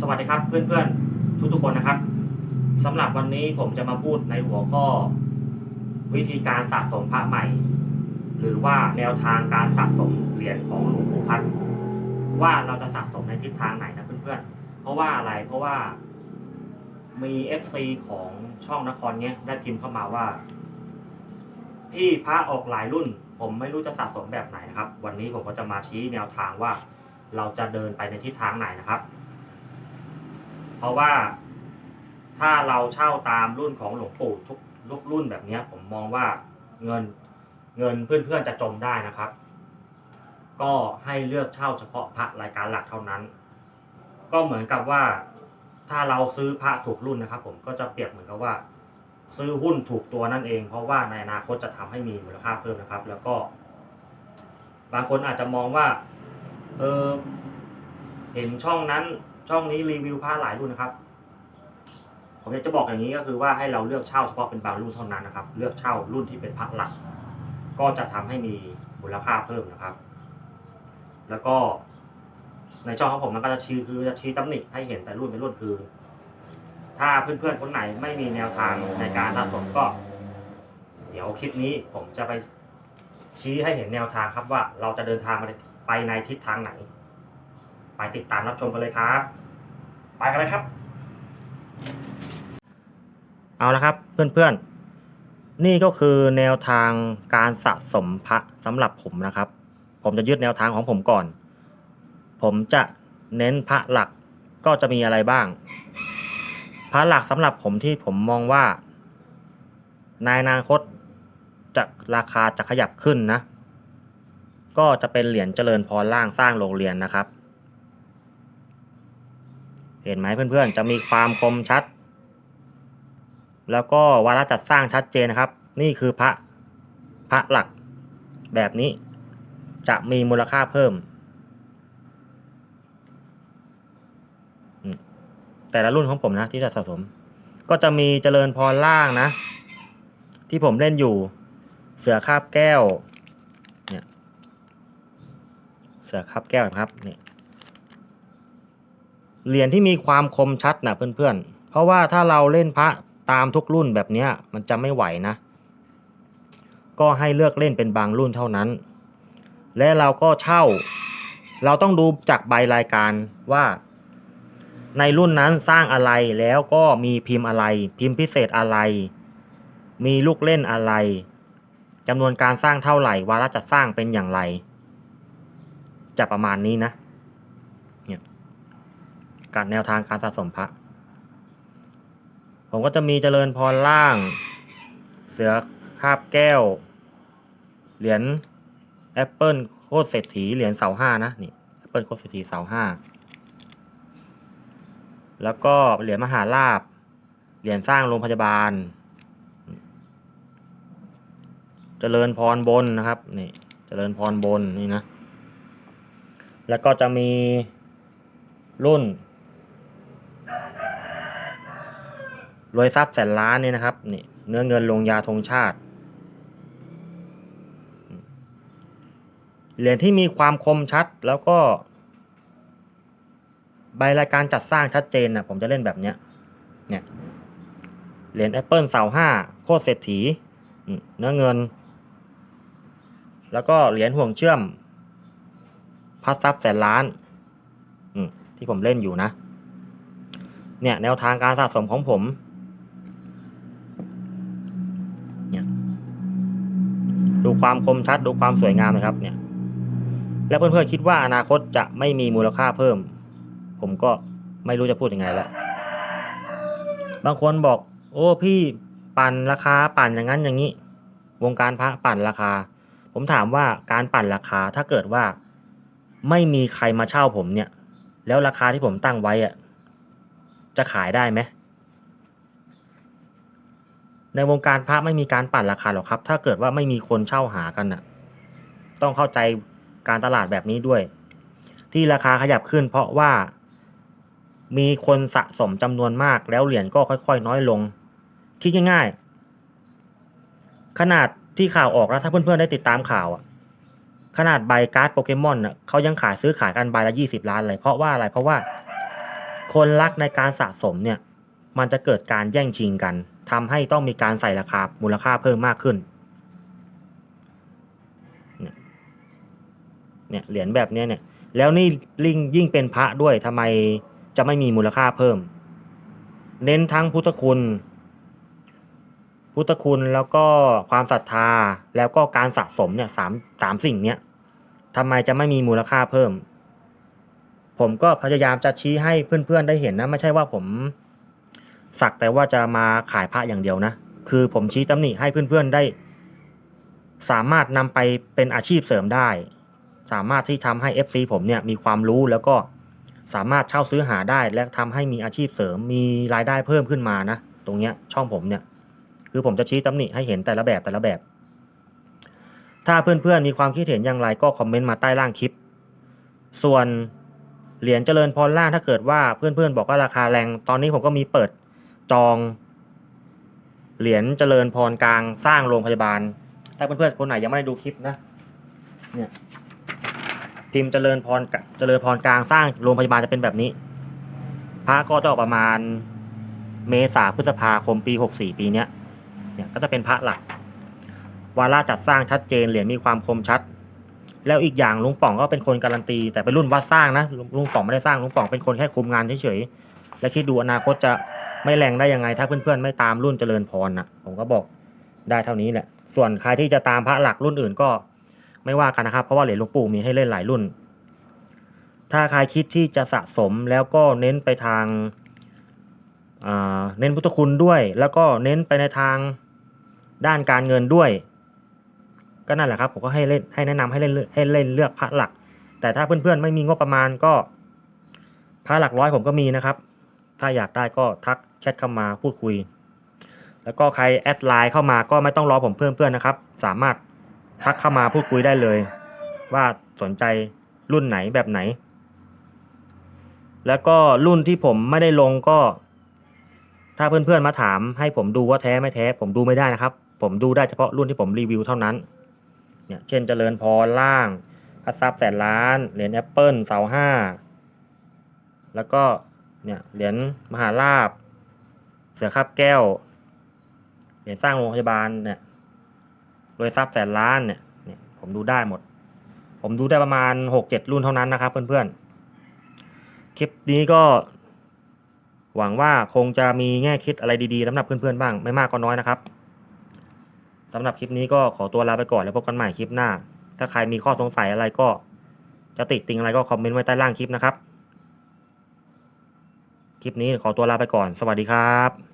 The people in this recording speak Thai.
สวัสดีครับเพื่อนๆทุกๆคนนะครับสำหรับวันนี้ผมจะมาพูดในหัวข้อ วิธีการสะสมพระใหม่ หรือว่าแนวทางการสะสมเหรียญของหลวงปู่พัดว่าเราจะสะสมในทิศทางไหนนะเพื่อนๆ เพราะว่าอะไรเพราะว่ามี FC ของช่องนครเนี้ยได้พิมพ์เข้ามาว่า พี่พระออกหลายรุ่น ผมไม่รู้จะสะสมแบบไหนนะครับ วันนี้ผมก็จะมาชี้แนวทางว่า เราจะเดินไปในทิศทางไหนนะครับ เพราะว่าถ้าเราเช่าตามรุ่นของหลวงปู่ทุกทุกรุ่นแบบนี้ผมมองว่าเงินเงินเพื่อนๆจะจมได้นะครับ ก็ให้เลือกเช่าเฉพาะพระรายการหลักเท่านั้น ก็เหมือนกับว่าถ้าเราซื้อพระถูกรุ่นนะครับ ผมก็จะเปรียบเหมือนกับว่า ซื้อหุ้นถูกตัวนั่นเอง เพราะว่าในอนาคตจะทำให้มีมูลค่าเพิ่มนะครับ แล้วก็ บางคนอาจจะมองว่าเออเห็นช่องนั้น ช่องนี้รีวิวผ้าหลายรุ่นนะครับ ผมอยากจะบอกอย่างนี้ก็คือว่าให้เราเลือกเช่าเฉพาะเป็นบางรุ่นเท่านั้นนะครับ เลือกเช่ารุ่นที่เป็นพระหลัก ก็จะทำให้มีมูลค่าเพิ่มนะครับ แล้วก็ในช่องของผมมันก็จะชี้คือจะชี้ตำหนิให้เห็นแต่รุ่นเป็นรุ่นคือ ถ้าเพื่อนๆคนไหนไม่มีแนวทางในการสะสมก็ เดี๋ยวคลิปนี้ผมจะไปชี้ให้เห็นแนวทางครับว่าเราจะเดินทางไปในทิศทางไหน ไปติดตามรับชมกันเลยครับ ไปกันเลยครับ เอาละครับเพื่อนๆ นี่ก็คือแนวทางการสะสมพระสำหรับผมนะครับ ผมจะยึดแนวทางของผมก่อน ผมจะเน้นพระหลักก็จะมีอะไรบ้าง พระหลักสำหรับผมที่ผมมองว่า ในอนาคตจะราคาจะขยับขึ้นนะ ก็จะเป็นเหรียญเจริญพรล่างสร้างโรงเรียนนะครับ เห็นไหมเพื่อนๆ จะมีความคมชัด แล้วก็วาระจัดสร้างชัดเจนนะครับ นี่คือพระพระหลักแบบนี้ จะมีมูลค่าเพิ่ม แต่ละรุ่นของผมนะที่จะสะสม ก็จะมีเจริญพรล่างนะ ที่ผมเล่นอยู่ เสือคาบแก้ว เนี่ย เสือคาบแก้วนะครับเนี่ย เหรียญที่มีความคมชัดนะเพื่อนๆ เพราะว่าถ้าเราเล่นพระตามทุกรุ่นแบบนี้มันจะไม่ไหวนะ ก็ให้เลือกเล่นเป็นบางรุ่นเท่านั้น และเราก็เช่า เราต้องดูจากใบรายการว่า ในรุ่นนั้นสร้างอะไรแล้วก็มีพิมพ์อะไร พิมพ์พิเศษอะไร มีลูกเล่นอะไรจำนวนการสร้างเท่าไหร่วาระจัดสร้างเป็นอย่างไร จะประมาณนี้นะ การแนวทางการสะสมพระ ผมก็จะมีเจริญพรล่าง เสือคาบแก้ว เหรียญแอปเปิลโคตรเศรษฐีเหรียญเสาห้านะนี่แอปเปิลโคตรเศรษฐีเสาห้าแล้วก็เหรียญมหาลาบเหรียญสร้างโรงพยาบาล เจริญพรบนนะครับนี่เจริญพรบนนี่นะ แล้วก็จะมีรุ่น รวยทรัพย์แสนล้านเนี่ยนะครับนี่เนื้อเงินลงยาธงชาติ เหรียญที่มีความคมชัดแล้วก็ ใบรายการจัดสร้างชัดเจนนะผมจะเล่นแบบเนี้ยเนี่ยเหรียญแอปเปิลเสาห้าโคตรเศรษฐีเนื้อเงิน แล้วก็เหรียญห่วงเชื่อมพัดซับแสนล้านที่ผมเล่นอยู่นะ เนี่ยแนวทางการสะสมของผม ความคมชัดดูความสวยงามนะครับเนี่ย แล้วเพื่อนๆคิดว่าอนาคตจะไม่มีมูลค่าเพิ่ม ผมก็ไม่รู้จะพูดยังไงแล้วบางคนบอก โอ้พี่ปั่นราคาปั่นอย่างนั้นอย่างนี้ วงการพระปั่นราคา ผมถามว่าการปั่นราคาถ้าเกิดว่า ไม่มีใครมาเช่าผมเนี่ย แล้วราคาที่ผมตั้งไว้อะจะขายได้ไหม ในวงการพระไม่มีการปั่นราคาหรอกครับ ถ้าเกิดว่าไม่มีคนเช่าหากันน่ะ ต้องเข้าใจการตลาดแบบนี้ด้วย ที่ราคาขยับขึ้น เพราะว่ามีคนสะสมจำนวนมาก แล้วเหรียญก็ค่อย ๆ น้อยลง คิดง่ายๆ ขนาดที่ข่าวออกแล้วถ้าเพื่อนๆได้ติดตามข่าวอะขนาดใบการ์ดโปเกมอนอะเขายังขายซื้อขายกันใบละยี่สิบล้านเลยเพราะว่าอะไรเพราะว่า คนรักในการสะสมเนี่ย มันจะเกิดการแย่งชิงกัน ทำให้ต้องมีการใส่ราคามูลค่าเพิ่มมากขึ้น เนี่ยเหรียญแบบนี้เนี่ย แล้วนี่ลิงยิ่งเป็นพระด้วยทำไมจะไม่มีมูลค่าเพิ่ม เน้นทั้งพุทธคุณ พุทธคุณแล้วก็ความศรัทธาแล้วก็การสะสมเนี่ยสามสามสิ่งเนี้ยทำไมจะไม่มีมูลค่าเพิ่ม ผมก็พยายามจะชี้ให้เพื่อนๆได้เห็นนะ ไม่ใช่ว่าผม สักแต่ว่าจะมาขายพระอย่างเดียวนะ คือผมชี้ตำหนิให้เพื่อนๆได้ สามารถนำไปเป็นอาชีพเสริมได้ สามารถที่ทำให้ FC ผมเนี่ยมีความรู้แล้วก็สามารถเช่าซื้อหาได้และทำให้มีอาชีพเสริมมีรายได้เพิ่มขึ้นมานะ ตรงเนี้ยช่องผมเนี่ย คือผมจะชี้ตำหนิให้เห็นแต่ละแบบแต่ละแบบ ถ้าเพื่อนๆมีความคิดเห็นอย่างไรก็คอมเมนต์มาใต้ล่างคลิป ส่วนเหรียญเจริญพรล่างถ้าเกิดว่าเพื่อนๆบอกว่าราคาแรง ตอนนี้ผมก็มีเปิด จอง เหรียญเจริญพรกลางสร้างโรงพยาบาล ถ้าเพื่อนๆคนไหนยังไม่ได้ดูคลิปนะ เนี่ยพิมพ์เจริญพรเจริญพรกลางสร้างโรงพยาบาลจะเป็นแบบนี้ พระก็จะออกประมาณเมษาพฤษภาคมปีหกสี่ปีเนี้ยเนี่ยก็จะเป็นพระหลัก วาระจัดสร้างชัดเจนเหรียญมีความคมชัด แล้วอีกอย่างลุงป่องก็เป็นคนการันตี แต่เป็นรุ่นวัดสร้างนะลุงลุงป่องไม่ได้สร้างลุงป่องเป็นคนแค่คุมงานเฉยๆและคิดดูอนาคตจะ ไม่แรงได้ยังไงถ้าเพื่อนๆไม่ตามรุ่นเจริญพรนะผมก็บอกได้เท่านี้แหละ ส่วนใครที่จะตามพระหลักรุ่นอื่นก็ไม่ว่ากันนะครับ เพราะว่าเหรียญหลวงปู่มีให้เล่นหลายรุ่น ถ้าใครคิดที่จะสะสมแล้วก็เน้นไปทางเน้นพุทธคุณด้วย แล้วก็เน้นไปในทางด้านการเงินด้วย ก็นั่นแหละครับผมก็ให้เล่นให้แนะนำให้เล่นให้เล่นเลือกพระหลัก แต่ถ้าเพื่อนๆไม่มีงบประมาณก็พระหลักร้อยผมก็มีนะครับ ถ้าอยากได้ก็ทัก แชทเข้ามาพูดคุย แล้วก็ใครแอดไลน์เข้ามาก็ไม่ต้องรอผมเพื่อนๆนะครับ สามารถทักเข้ามาพูดคุยได้เลย ว่าสนใจรุ่นไหนแบบไหน แล้วก็รุ่นที่ผมไม่ได้ลงก็ ถ้าเพื่อนๆมาถามให้ผมดูว่าแท้ไม่แท้ ผมดูไม่ได้นะครับ ผมดูได้เฉพาะรุ่นที่ผมรีวิวเท่านั้นเนี่ยเช่นเจริญพรล่างพัดซับแสนล้านเหรียญแอปเปิลเสาห้าแล้วก็เนี่ยเหรียญมหาลาบ เสือคาบแก้ว เหรียญสร้างโรงพยาบาลเนี่ยรวยทรัพย์แสนล้านเนี่ยเนี่ยผมดูได้หมด ผมดูได้ประมาณหกเจ็ดรุ่นเท่านั้นนะครับ เพื่อนๆ คลิปนี้ก็ หวังว่าคงจะมีแง่คิดอะไรดีๆสำหรับเพื่อนๆ บ้างไม่มากก็น้อยนะครับสำหรับคลิปนี้ก็ขอตัวลาไปก่อนแล้วพบกันใหม่คลิปหน้า ถ้าใครมีข้อสงสัยอะไรก็ จะติดติงอะไรก็คอมเมนต์ไว้ใต้ล่างคลิปนะครับ คลิปนี้ขอตัวลาไปก่อน สวัสดีครับ